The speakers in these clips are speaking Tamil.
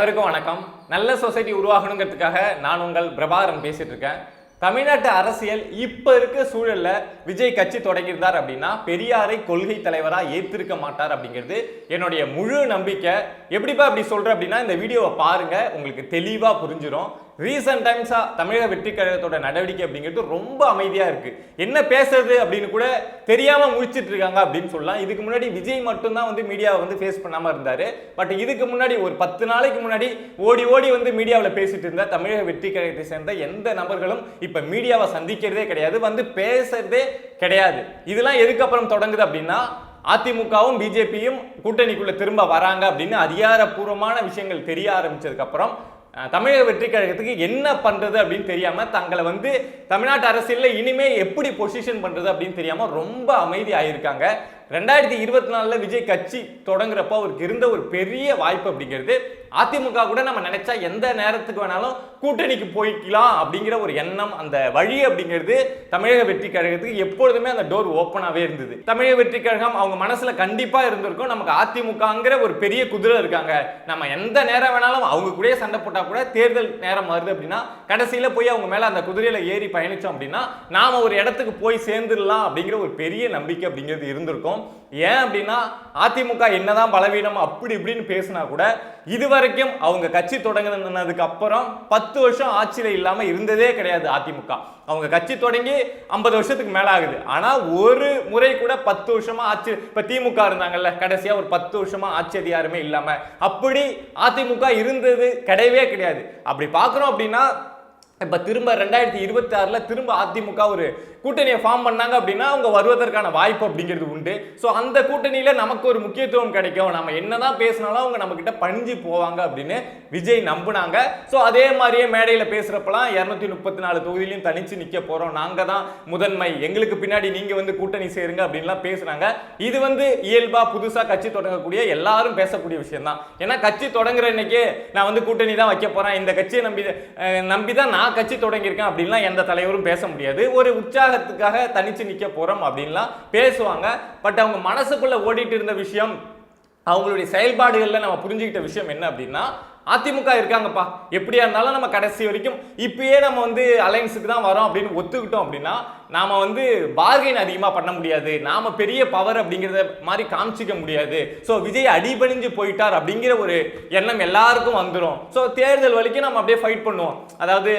அனைவருக்கும் வணக்கம். நல்ல சொசைட்டி உருவாகணுங்கிறதுக்காக நான் உங்கள் பிரபாகரன் பேசிட்டு இருக்கேன் தமிழ்நாட்டு அரசியல் இப்போ இருக்க சூழலில் விஜய் கட்சி தொடங்கியிருந்தார் அப்படின்னா பெரியாரை கொள்கை தலைவராக ஏற்றிருக்க மாட்டார் அப்படிங்கிறது என்னுடைய முழு நம்பிக்கை. எப்படிப்பா அப்படி சொல்கிறேன் அப்படின்னா இந்த வீடியோவை பாருங்கள் உங்களுக்கு தெளிவாக புரிஞ்சிடும் ரீசன்ட் டைம்ஸாக தமிழக வெற்றி கழகத்தோட நடவடிக்கை அப்படிங்கிறது ரொம்ப அமைதியாக இருக்குது என்ன பேசுறது அப்படின்னு கூட தெரியாமல் முழிச்சிட்டு இருக்காங்க அப்படின்னு சொல்லலாம். இதுக்கு முன்னாடி விஜய் மட்டும்தான் வந்து மீடியாவை வந்து ஃபேஸ் பண்ணாமல் இருந்தார். பட் இதுக்கு முன்னாடி ஒரு பத்து நாளைக்கு முன்னாடி ஓடி ஓடி வந்து மீடியாவில் பேசிட்டு இருந்த தமிழக வெற்றி கழகத்தை சேர்ந்த எந்த நபர்களும் இப்போ மீடியாவை சந்திக்கிறதே கிடையாது. வந்து பேசுறதே கிடையாது. இதெல்லாம் எதுக்கப்புறம் தொடங்குது அப்படின்னா அதிமுகவும் பிஜேபியும் கூட்டணிக்குள்ள திரும்ப வராங்க அப்படின்னு அதிகாரப்பூர்வமான விஷயங்கள் தெரிய ஆரம்பிச்சதுக்கு அப்புறம் தமிழக வெற்றி கழகத்துக்கு என்ன பண்ணுறது அப்படின்னு தெரியாமல் தங்களை வந்து தமிழ்நாட்டு அரசியலில் இனிமேல் எப்படி பொசிஷன் பண்ணுறது அப்படின்னு தெரியாமல் ரொம்ப அமைதி ஆகியிருக்காங்க ரெண்டாயிரத்தி இருபத்தி நாலில் விஜய் கட்சி தொடங்குறப்ப அவருக்கு இருந்த ஒரு பெரிய வாய்ப்பு அப்படிங்கிறது அதிமுக கூட நம்ம நினைச்சா எந்த நேரத்துக்கு வேணாலும் கூட்டணிக்கு போய்க்கலாம் அப்படிங்கிற ஒரு எண்ணம் அந்த வழி அப்படிங்கிறது தமிழக வெற்றி கழகத்துக்கு எப்பொழுதுமே அந்த டோர் ஓப்பனாகவே இருந்தது. தமிழக வெற்றி கழகம் அவங்க மனசுல கண்டிப்பா இருந்திருக்கும். நமக்கு அதிமுகங்கிற ஒரு பெரிய குதிரை இருக்காங்க. நம்ம எந்த நேரம் வேணாலும் அவங்க கூடயே சண்டை போட்டா கூட தேர்தல் நேரம் வருது அப்படின்னா கடைசியில போய் அவங்க மேல அந்த குதிரையில ஏறி பயணிச்சோம் அப்படின்னா நாம ஒரு இடத்துக்கு போய் சேர்ந்துடலாம் அப்படிங்கிற ஒரு பெரிய நம்பிக்கை அப்படிங்கிறது இருந்திருக்கும். ஏன் அப்படின்னா அதிமுக என்னதான் பலவீனம் அப்படி இப்படின்னு பேசினா கூட இது வரைக்கும் அவங்க கட்சி தொடங்கினதுக்கு அப்புறம் பத்து வருஷம் ஆட்சியில் இல்லாமல் இருந்ததே கிடையாது அதிமுக. அவங்க கட்சி தொடங்கி ஐம்பது வருஷத்துக்கு மேலே ஆகுது. ஆனால் ஒரு முறை கூட பத்து வருஷமாக ஆட்சி இப்போ திமுக இருந்தாங்கல்ல கடைசியாக ஒரு பத்து வருஷமாக ஆட்சி அதிகாரமே இல்லாமல் அப்படி அதிமுக இருந்தது கிடையவே கிடையாது. அப்படி பார்க்குறோம் அப்படின்னா இப்போ திரும்ப ரெண்டாயிரத்தி இருபத்தி ஆறில் திரும்ப அதிமுக ஒரு கூட்டணியை ஃபார்ம் பண்ணாங்க அப்படின்னா அவங்க வருவதற்கான வாய்ப்பு அப்படிங்கிறது உண்டு. ஸோ அந்த கூட்டணியில் நமக்கு ஒரு முக்கியத்துவம் கிடைக்கும். நம்ம என்னதான் பேசினாலும் அவங்க நம்ம கிட்ட பணிஞ்சு போவாங்க அப்படின்னு விஜய் நம்புனாங்க. ஸோ அதே மாதிரியே மேடையில் பேசுகிறப்பெல்லாம் இரநூத்தி முப்பத்தி நாலு தொகுதியிலையும் தனிச்சு நிற்க போகிறோம் நாங்கள் தான் முதன்மை. எங்களுக்கு பின்னாடி நீங்கள் வந்து கூட்டணி சேருங்க அப்படின்லாம் பேசுகிறாங்க இது வந்து இயல்பாக புதுசாக கட்சி தொடங்கக்கூடிய எல்லாரும் பேசக்கூடிய விஷயம் தான் ஏன்னா கட்சி தொடங்குற இன்னைக்கு நான் வந்து கூட்டணி தான் வைக்க போகிறேன் இந்த கட்சியை நம்பி நம்பி தான் நான் கட்சி தொடங்கியிருக்கேன் அப்படின்லாம் எந்த தலைவரும் பேச முடியாது. ஒரு உற்சாக அதிகாரத்துக்காக தனிச்சு நிற்க போறோம் அப்படின்லாம் பேசுவாங்க. பட் அவங்க மனசுக்குள்ள ஓடிட்டு இருந்த விஷயம் அவங்களுடைய செயல்பாடுகளில் நம்ம புரிஞ்சுக்கிட்ட விஷயம் என்ன அப்படின்னா அதிமுக இருக்காங்கப்பா. எப்படியா இருந்தாலும் நம்ம கடைசி வரைக்கும் இப்பயே நம்ம வந்து அலைன்ஸுக்கு தான் வரோம் அப்படின்னு ஒத்துக்கிட்டோம் அப்படின்னா நாம வந்து பார்கெயின் அதிகமாக பண்ண முடியாது. நாம பெரிய பவர் அப்படிங்கிறத மாதிரி காமிச்சிக்க முடியாது. ஸோ விஜய் அடிபணிஞ்சு போயிட்டார் அப்படிங்கிற ஒரு எண்ணம் எல்லாருக்கும் வந்துடும் ஸோ தேர்தல் வரைக்கும் நம்ம அப்படியே ஃபைட் பண்ணுவோம். அதாவது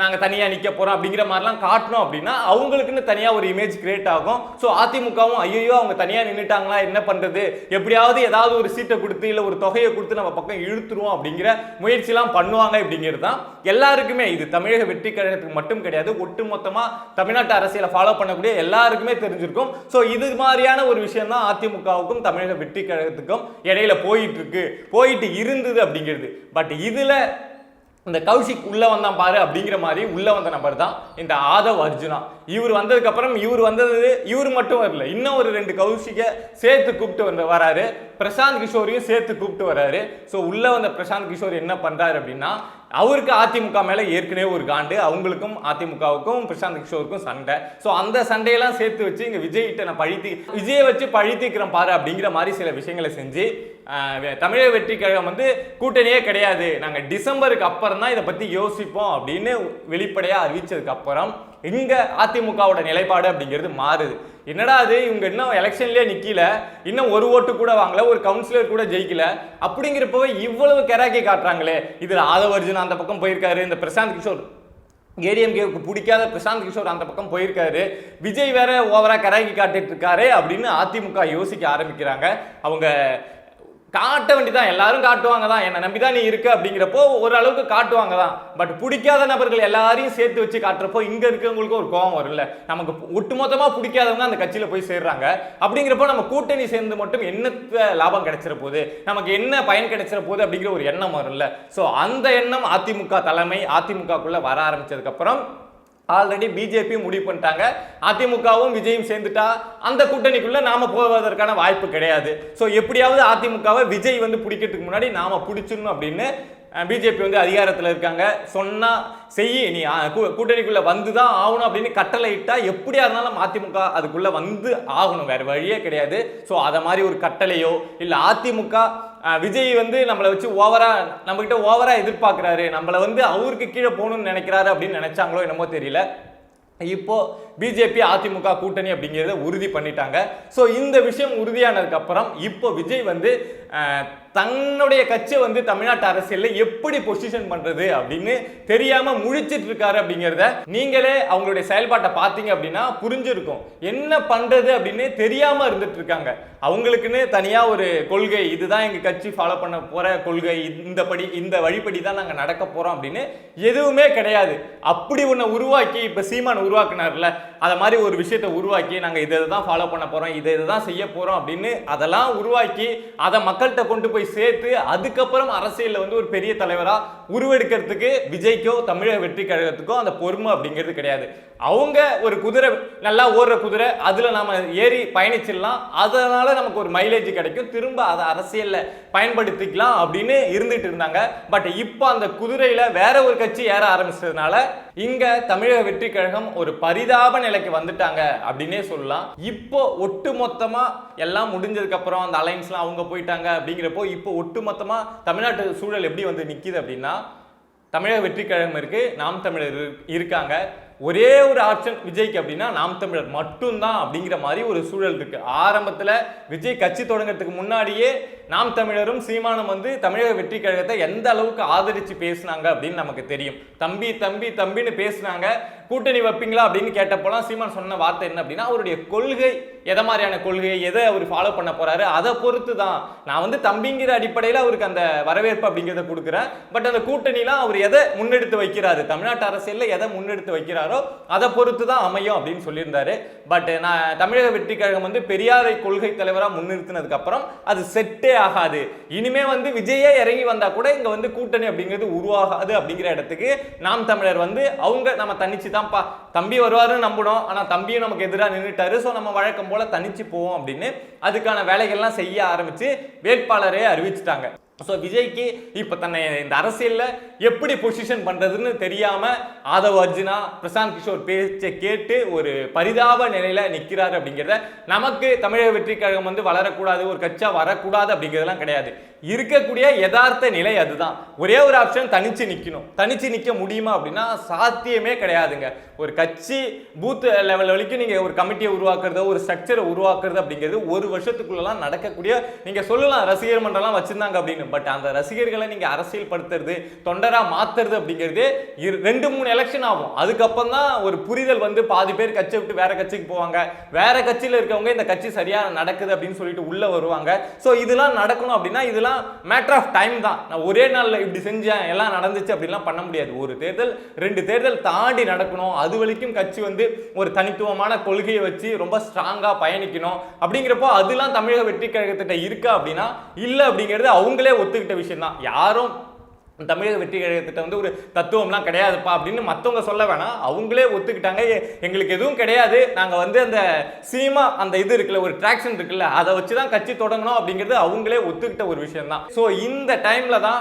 நாங்கள் தனியாக நிற்க போகிறோம் அப்படிங்கிற மாதிரிலாம் காட்டணும் அப்படின்னா அவங்களுக்குன்னு தனியாக ஒரு இமேஜ் கிரியேட் ஆகும். ஸோ அதிமுகவும் ஐயோ அவங்க தனியாக நின்றுட்டாங்களா என்ன பண்ணுறது எப்படியாவது ஏதாவது ஒரு சீட்டை கொடுத்து இல்லை ஒரு தொகையை கொடுத்து நம்ம பக்கம் இழுத்துருவோம் அப்படிங்கிற முயற்சிலாம் பண்ணுவாங்க அப்படிங்கிறது தான் எல்லாருக்குமே. இது தமிழக வெற்றி கழகத்துக்கு மட்டும் கிடையாது. ஒட்டுமொத்தமாக தமிழ்நாட்டு அரசியலை ஃபாலோ பண்ணக்கூடிய எல்லாருக்குமே தெரிஞ்சிருக்கும். ஸோ இது மாதிரியான ஒரு விஷயம் தான் அதிமுகவுக்கும் தமிழக வெற்றி கழகத்துக்கும் இடையில போயிட்டு இருக்கு. போயிட்டு இருந்தது அப்படிங்கிறது. பட் இதில் இந்த கௌஷிக் உள்ளே வந்தான் பாரு அப்படிங்கிற மாதிரி உள்ளே வந்த நபர் தான் இந்த ஆதவ் அர்ஜுனா. இவர் வந்ததுக்கப்புறம் இவர் வந்தது இவர் மட்டும் வரல இன்னும் ஒரு ரெண்டு கௌஷிக சேர்த்து கூப்பிட்டு வந்து வராரு. பிரசாந்த் கிஷோரையும் சேர்த்து கூப்பிட்டு வராரு. ஸோ உள்ளே வந்த பிரசாந்த் கிஷோர் என்ன பண்ணுறாரு அப்படின்னா அவருக்கு அதிமுக மேலே ஏற்கனவே ஒரு காண்டு அவங்களுக்கும் அதிமுகவுக்கும் பிரசாந்த் கிஷோருக்கும் சண்டை. ஸோ அந்த சண்டையெல்லாம் சேர்த்து வச்சு இங்கே விஜய் கிட்ட நான் பழித்து விஜயை வச்சு பழித்திக்கிறேன் பாரு அப்படிங்கிற மாதிரி சில விஷயங்களை செஞ்சு தமிழக வெற்றி கழகம் வந்து கூட்டணியே கிடையாது. நாங்கள் டிசம்பருக்கு அப்புறம் தான் இதை பற்றி யோசிப்போம் அப்படின்னு வெளிப்படையாக அறிவித்ததுக்கு அப்புறம் இங்கே அதிமுகவோட நிலைப்பாடு அப்படிங்கிறது மாறுது. என்னடா அது? இவங்க இன்னும் எலெக்ஷன்லேயே நிற்கல இன்னும் ஒரு ஓட்டு கூட வாங்கல ஒரு கவுன்சிலர் கூட ஜெயிக்கல. அப்படிங்கிறப்பவே இவ்வளவு கெராக்கி காட்டுறாங்களே. இதில் ஆதவர்ஜுன் அந்த பக்கம் போயிருக்காரு இந்த பிரசாந்த் கிஷோர். ஏடிஎம்கேவுக்கு பிடிக்காத பிரசாந்த் கிஷோர் அந்த பக்கம் போயிருக்காரு. விஜய் வேற ஓவரா கராக்கி காட்டிட்டு இருக்காரு அப்படின்னு அதிமுக யோசிக்க ஆரம்பிக்கிறாங்க. அவங்க காட்ட வேண்டியதான் எல்லாரும் காட்டுவாங்க தான் என்னை நம்பி தான் நீ இருக்க அப்படிங்கிறப்போ ஓரளவுக்கு காட்டுவாங்க தான் பட் பிடிக்காத நபர்கள் எல்லாரையும் சேர்த்து வச்சு காட்டுறப்போ இங்கே இருக்கிறவங்களுக்கு ஒரு கோவம் வரும்ல. நமக்கு ஒட்டுமொத்தமாக பிடிக்காதவங்க அந்த கட்சியில் போய் சேர்றாங்க. அப்படிங்கிறப்போ நம்ம கூட்டணி சேர்ந்து மட்டும் என்னத்த லாபம் கிடைச்சிட போகுது? நமக்கு என்ன பயன் கிடைச்சிட போகுது? அப்படிங்கிற ஒரு எண்ணம் வரும்ல. ஸோ அந்த எண்ணம் அதிமுக தலைமை அதிமுகக்குள்ளே வர ஆரம்பித்ததுக்கப்புறம் ஆல்ரெடி பிஜேபி முடிவு பண்ணிட்டாங்க. அதிமுகவும் விஜயும் சேர்ந்துட்டா அந்த கூட்டணிக்குள்ள நாம போவதற்கான வாய்ப்பு கிடையாது. ஸோ எப்படியாவது அதிமுகவை விஜய் வந்து பிடிக்கிறதுக்கு முன்னாடி நாம பிடிச்சிடணும் அப்படின்னு பிஜேபி வந்து அதிகாரத்தில் இருக்காங்க. சொன்னால் செய் நீ கூட்டணிக்குள்ளே வந்து தான் ஆகணும் அப்படின்னு கட்டளை இட்டால் எப்படியா இருந்தாலும் அதிமுக அதுக்குள்ளே வந்து ஆகணும். வேறு வழியே கிடையாது. ஸோ அதை மாதிரி ஒரு கட்டளையோ இல்லை அதிமுக விஜய் வந்து நம்மளை வச்சு ஓவரா நம்மக்கிட்ட ஓவராக ஓவரா நம்மளை வந்து அவருக்கு கீழே போகணும்னு நினைக்கிறாரு அப்படின்னு நினைச்சாங்களோ என்னமோ தெரியல. இப்போ பிஜேபி அதிமுக கூட்டணி அப்படிங்கிறத உறுதி பண்ணிட்டாங்க. ஸோ இந்த விஷயம் உறுதியானதுக்கப்புறம் இப்போ விஜய் வந்து தன்னுடைய கட்சியை வந்து தமிழ்நாட்டு அரசியலில் எப்படி பொசிஷன் பண்ணுறது அப்படின்னு தெரியாமல் முழிச்சிட்டு இருக்காரு அப்படிங்கிறத நீங்களே அவங்களுடைய செயல்பாட்டை பார்த்தீங்க அப்படின்னா புரிஞ்சிருக்கும். என்ன பண்ணுறது அப்படின்னு தெரியாமல் இருந்துட்டு இருக்காங்க. அவங்களுக்குன்னு தனியாக ஒரு கொள்கை இதுதான் எங்கள் கட்சி ஃபாலோ பண்ண போகிற கொள்கை இந்த படி இந்த வழிப்படி தான் நாங்கள் நடக்க போகிறோம் அப்படின்னு எதுவுமே கிடையாது. அப்படி ஒன்று உருவாக்கி இப்போ சீமான் உருவாக்குனார்ல அதை மாதிரி ஒரு விஷயத்தை உருவாக்கி நாங்கள் இதை தான் ஃபாலோ பண்ண போகிறோம் இதை தான் செய்ய போகிறோம் அப்படின்னு அதெல்லாம் உருவாக்கி அதை மக்கள்கிட்ட கொண்டு போய் சேர்த்து அதுக்கப்புறம் அரசியலில் வந்து ஒரு பெரிய தலைவராக உருவெடுக்கிறதுக்கு விஜய்க்கோ தமிழக வெற்றி கழகத்துக்கோ அந்த பொறுமை அப்படிங்கிறது கிடையாது. அவங்க ஒரு குதிரை நல்லா ஓடுற குதிரை அதில் நம்ம ஏறி பயணிச்சிடலாம். அதனால் நமக்கு ஒரு மைலேஜ் கிடைக்கும். திரும்ப அதை அரசியலில் பயன்படுத்திக்கலாம் அப்படின்னு இருந்துட்டு இருந்தாங்க. பட் இப்போ அந்த குதிரையில் வேற ஒரு கட்சி ஏற ஆரம்பிச்சதுனால இங்கே தமிழக வெற்றி கழகம் ஒரு பரிதாப நிலைக்கு வந்துட்டாங்க அப்படின்னே சொல்லலாம். இப்போ ஒட்டு மொத்தமாக எல்லாம் முடிஞ்சதுக்கப்புறம் அந்த அலைன்ஸ்லாம் அவங்க போயிட்டாங்க அப்படிங்கிறப்போ இப்போ ஒட்டு மொத்தமாக தமிழ்நாட்டு சூழல் எப்படி வந்து நிற்கிது அப்படின்னா தமிழக வெற்றி கழகம் இருக்குது நாம் தமிழர் இரு- இருக்காங்க. ஒரே ஒரு ஆப்ஷன் விஜய்க்கு அப்படின்னா நாம் தமிழர் மட்டும்தான் அப்படிங்கிற மாதிரி ஒரு சூழல் இருக்குது ஆரம்பத்தில் விஜய் கட்சி தொடங்கிறதுக்கு முன்னாடியே நாம் தமிழரும் சீமானம் வந்து தமிழக வெற்றி கழகத்தை எந்த அளவுக்கு ஆதரித்து பேசுனாங்க அப்படின்னு நமக்கு தெரியும். தம்பி தம்பி தம்பின்னு பேசினாங்க. கூட்டணி வைப்பீங்களா அப்படின்னு கேட்டப்போலாம் சீமான் சொன்ன வார்த்தை என்ன அப்படின்னா அவருடைய கொள்கை எதை மாதிரியான கொள்கை எதை அவர் ஃபாலோ பண்ண போறாரு அதை பொறுத்து தான் நான் வந்து தம்பிங்கிற அடிப்படையில் அவருக்கு அந்த வரவேற்பு அப்படிங்கிறத கொடுக்குறேன். பட் அந்த கூட்டணிலாம் அவர் எதை முன்னெடுத்து வைக்கிறாரு தமிழ்நாட்டு அரசியலில் எதை முன்னெடுத்து வைக்கிறாரோ அதை பொறுத்து தான் அமையும் அப்படின்னு சொல்லியிருந்தாரு. பட் நான் தமிழக வெற்றி கழகம் வந்து பெரியாரை கொள்கை தலைவராக முன்னிறுத்தினதுக்கு அப்புறம் அது செட்டே ஆகாது. இனிமே வந்து விஜயே இறங்கி வந்தா கூட இங்க வந்து கூட்டணி அப்படிங்கிறது உருவாகாது அப்படிங்கிற இடத்துக்கு நாம் தமிழர் வந்து அவங்க நம்ம தனிச்சு தான்ப்பா தம்பி வருவாருன்னு நம்பணும் ஆனா தம்பியும் நமக்கு எதிராக நின்றுட்டாரு ஸோ நம்ம வழக்கம் போல தனிச்சு போவோம் அப்படின்னு அதுக்கான வேலைகள்லாம் செய்ய ஆரம்பிச்சு வேட்பாளரே அறிவிச்சிட்டாங்க. ஸோ விஜய்க்கு இப்போ தன்னை இந்த அரசியலில் எப்படி பொசிஷன் பண்ணுறதுன்னு தெரியாமல் ஆதவ் அர்ஜுனா பிரசாந்த் கிஷோர் பேச்சை கேட்டு ஒரு பரிதாப நிலையில் நிற்கிறார் அப்படிங்கிறத நமக்கு தமிழக வெற்றி கழகம் வந்து வளரக்கூடாது ஒரு கட்சியாக வரக்கூடாது அப்படிங்கிறதெல்லாம் கிடையாது. இருக்கக்கூடிய யதார்த்த நிலை அதுதான். ஒரே ஒரு ஆப்ஷன் தனித்து நிற்கணும் தனித்து நிற்க முடியுமா அப்படின்னா சாத்தியமே கிடையாதுங்க. ஒரு கட்சி பூத் லெவல் வரைக்கும் நீங்கள் ஒரு கமிட்டியை உருவாக்குறதோ ஒரு ஸ்ட்ரக்சரை உருவாக்குறது அப்படிங்கிறது ஒரு வருஷத்துக்குள்ளலாம் நடக்கக்கூடிய நீங்கள் சொல்லலாம் ரசிகர் மன்றம்லாம் வச்சிருந்தாங்க அப்படின்னு. பட் அந்த ரசிகர்களை நீங்கள் அரசியல் படுத்துறது தொண்டர் மாத்துறது அப்படிங்கிறது இரு- ரெண்டு மூணு எலெக்ஷன் ஆகும். அதுக்கப்புறம் தான் ஒரு புரிதல் வந்து பாதி பேர் கட்சியை விட்டு வேற கட்சிக்கு போவாங்க. வேற கட்சியில் இருக்கவங்க இந்த கட்சி சரியாக நடக்குது அப்படின்னு சொல்லிட்டு உள்ளே வருவாங்க. ஸோ இதெல்லாம் நடக்கணும் அப்படின்னா இதெல்லாம் மேட்ரு ஆஃப் டைம் தான். நான் ஒரே நாளில் இப்படி செஞ்சேன் எல்லாம் நடந்துச்சு அப்படிலாம் பண்ண முடியாது. ஒரு தேர்தல் ரெண்டு தேர்தல் தாண்டி நடக்கணும். அது வரைக்கும் கட்சி வந்து ஒரு தனித்துவமான கொள்கையை வச்சு ரொம்ப ஸ்ட்ராங்காக பயணிக்கணும். அப்படிங்கிறப்போ அதெல்லாம் தமிழக வெற்றி கழகத்திட்ட இருக்கா அப்படின்னா இல்லை அப்படிங்கிறது அவங்களே ஒத்துக்கிட்ட விஷயம் தான் யாரும் தமிழக வெற்றி கழகத்திட்ட வந்து ஒரு தத்துவம்லாம் கிடையாதுப்பா அப்படின்னு மற்றவங்க சொல்ல வேணாம். அவங்களே ஒத்துக்கிட்டாங்க. எ- எங்களுக்கு எதுவும் கிடையாது. நாங்கள் வந்து அந்த சீமா அந்த இது இருக்குல்ல ஒரு ட்ராக்ஷன் இருக்குல்ல அதை வச்சு தான் கட்சி தொடங்கணும் அப்படிங்கிறது அவங்களே ஒத்துக்கிட்ட ஒரு விஷயம் தான் ஸோ இந்த டைமில் தான்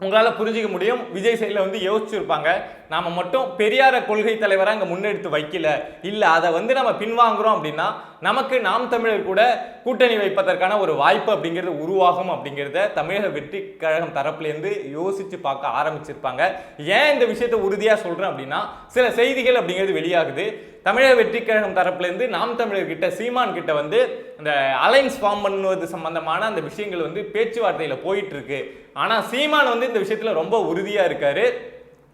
உங்களால் புரிஞ்சிக்க முடியும். விஜய் சைடில் வந்து யோசிச்சுருப்பாங்க. நாம் மட்டும் பெரியார கொள்கை தலைவராக இங்கே முன்னெடுத்து வைக்கல. இல்லை அதை வந்து நம்ம பின்வாங்குறோம் அப்படின்னா நமக்கு நாம் தமிழர் கூட கூட்டணி வைப்பதற்கான ஒரு வாய்ப்பு அப்படிங்கிறது உருவாகும் அப்படிங்கிறத தமிழக வெற்றி கழகம் தரப்புலேருந்து யோசித்து பார்க்க ஆரம்பிச்சிருப்பாங்க. ஏன் இந்த விஷயத்தை உறுதியாக சொல்கிறேன் அப்படின்னா சில செய்திகள் அப்படிங்கிறது வெளியாகுது. தமிழக வெற்றி கழகம் தரப்புலேருந்து நாம் தமிழர்கிட்ட சீமான் கிட்ட வந்து இந்த அலைன்ஸ் ஃபார்ம் பண்ணுவது சம்பந்தமான அந்த விஷயங்கள் வந்து பேச்சுவார்த்தையில் போயிட்டு இருக்கு. ஆனால் சீமான் வந்து இந்த விஷயத்தில் ரொம்ப உறுதியாக இருக்காரு.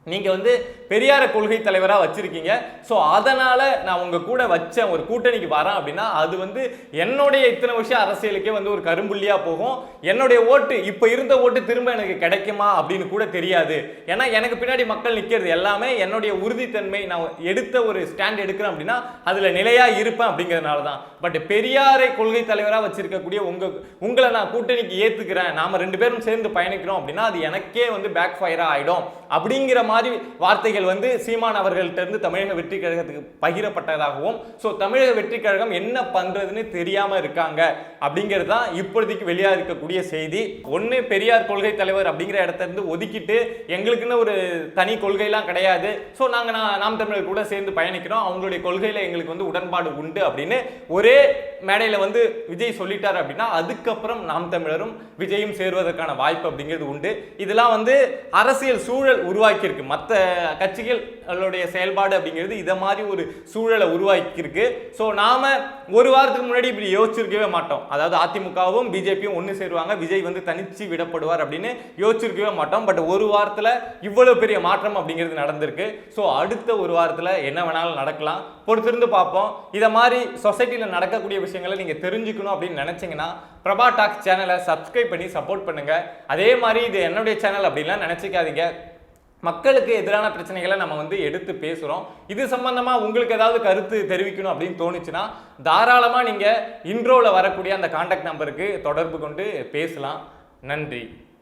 நீங்கள் வந்து பெரியார கொள்கை தலைவராக வச்சுருக்கீங்க. ஸோ அதனால் நான் உங்கள் கூட வச்சேன் ஒரு கூட்டணிக்கு வரேன் அப்படின்னா அது வந்து என்னுடைய இத்தனை வருஷம் அரசியலுக்கே வந்து ஒரு கரும்புள்ளியாக போகும். என்னுடைய ஓட்டு இப்போ இருந்த ஓட்டு திரும்ப எனக்கு கிடைக்குமா அப்படின்னு கூட தெரியாது. ஏன்னா எனக்கு பின்னாடி மக்கள் நிற்கிறது எல்லாமே என்னுடைய உறுதித்தன்மை. நான் எடுத்த ஒரு ஸ்டாண்ட் எடுக்கிறேன் அப்படின்னா அதில் நிலையாக இருப்பேன் அப்படிங்கிறதுனால தான் பட் பெரியாரை கொள்கை தலைவராக வச்சுருக்கக்கூடிய உங்கள் உங்களை நான் கூட்டணிக்கு ஏற்றுக்கிறேன் நாம் ரெண்டு பேரும் சேர்ந்து பயணிக்கிறோம் அப்படின்னா அது எனக்கே வந்து பேக் ஃபயராக ஆகிடும் அப்படிங்கிற மாதிரி வார்த்தைகள் வந்து சீமான் அவர்கள்ட்டருந்து தமிழக வெற்றி கழகத்துக்கு பகிரப்பட்டதாகவும் ஸோ தமிழக வெற்றி கழகம் என்ன பண்ணுறதுன்னு தெரியாமல் இருக்காங்க அப்படிங்கிறது தான் இப்பொழுதைக்கு வெளியாக இருக்கக்கூடிய செய்தி. ஒன்று பெரியார் கொள்கை தலைவர் அப்படிங்கிற இடத்த இருந்து ஒதுக்கிட்டு எங்களுக்குன்னு ஒரு தனி கொள்கைலாம் கிடையாது. ஸோ நாங்கள் நான் நாம் தமிழர் கூட சேர்ந்து பயணிக்கிறோம். அவங்களுடைய கொள்கையில் எங்களுக்கு வந்து உடன்பாடு உண்டு அப்படின்னு ஒரே மேடையில் வந்து விஜய் சொல்லிட்டார் அப்படின்னா அதுக்கப்புறம் நாம் தமிழரும் விஜயும் சேருவதற்கான வாய்ப்பு அப்படிங்கிறது உண்டு. இதெல்லாம் வந்து அரசியல் சூழல் உருவாக்கியிருக்கு. மற்ற கட்சிகளுடைய செயல்பாடு அப்படிங்கிறது இதை மாதிரி ஒரு சூழலை உருவாக்கியிருக்கு. ஸோ நாம் ஒரு வாரத்துக்கு முன்னாடி இப்படி யோசிச்சிருக்கவே மாட்டோம். அதாவது அதிமுகவும் பிஜேபியும் ஒன்று சேருவாங்க. விஜய் வந்து தனிச்சு விடப்படுவார் அப்படின்னு யோசிச்சிருக்கவே மாட்டோம். பட் ஒரு வாரத்தில் இவ்வளோ பெரிய மாற்றம் அப்படிங்கிறது நடந்திருக்கு. ஸோ அடுத்த ஒரு வாரத்தில் என்ன வேணாலும் நடக்கலாம். பொறுத்திருந்து பார்ப்போம். இதை மாதிரி சொசைட்டியில் நடக்கக்கூடிய விஷயங்களை நீங்கள் தெரிஞ்சுக்கணும் அப்படின்னு நினச்சிங்கன்னா பிரபா டாக்ஸ் சேனலை சப்ஸ்கிரைப் பண்ணி சப்போர்ட் பண்ணுங்கள் அதே மாதிரி இது என்னுடைய சேனல் அப்படின்லாம் நினச்சிக்காதீங்க. மக்களுக்கு எதிரான பிரச்சனைகளை நம்ம வந்து எடுத்து பேசுகிறோம் இது சம்பந்தமாக உங்களுக்கு ஏதாவது கருத்து தெரிவிக்கணும் அப்படின்னு தோணுச்சுன்னா தாராளமாக நீங்கள் இன்ட்ரோவில் வரக்கூடிய அந்த காண்டாக்ட் நம்பருக்கு தொடர்பு கொண்டு பேசலாம். நன்றி.